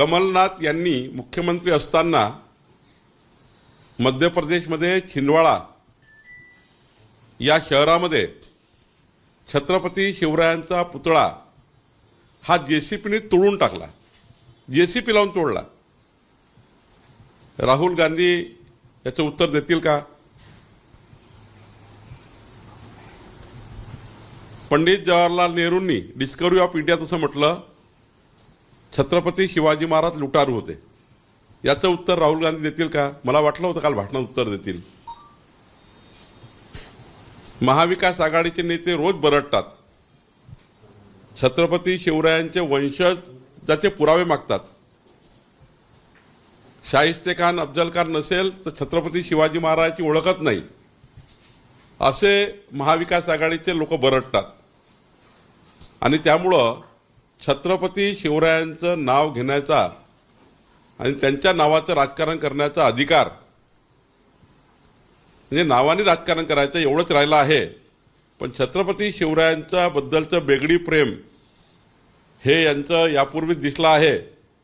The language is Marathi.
कमलनाथ यांनी मुख्यमंत्री असताना मध्य प्रदेशमध्ये छिंदवाडा या शहरामध्ये छत्रपती शिवरायांचा पुतळा हा जे सी पीने तोडून टाकला. जे सी पी लावून तोडला. राहुल गांधी याचं उत्तर देतील का? पंडित जवाहरलाल नेहरूंनी डिस्कवरी ऑफ इंडिया तसं म्हटलं छत्रपती शिवाजी महाराज लुटारू होते. याचं उत्तर राहुल गांधी देतील का? मला वाटलं होतं काल भाषणात उत्तर देतील. महाविकास आघाडीचे नेते रोज बरडतात. छत्रपती शिवरायांचे वंशज त्याचे पुरावे मागतात. शाहिस्ते खान अफजल खान नसेल तर छत्रपती शिवाजी महाराजांची ओळखत नाही. असे महाविकास आघाडीचे लोक बरडतात. आणि त्यामुळं छत्रपती शिवरायांचं नाव घेण्याचा आणि त्यांच्या नावाचं राजकारण करण्याचा अधिकार. म्हणजे नावाने राजकारण करायचं एवढंच राहिलं आहे. पण छत्रपती शिवरायांच्या बद्दलचं बेगडी प्रेम हे यांचं यापूर्वीच दिसलं आहे.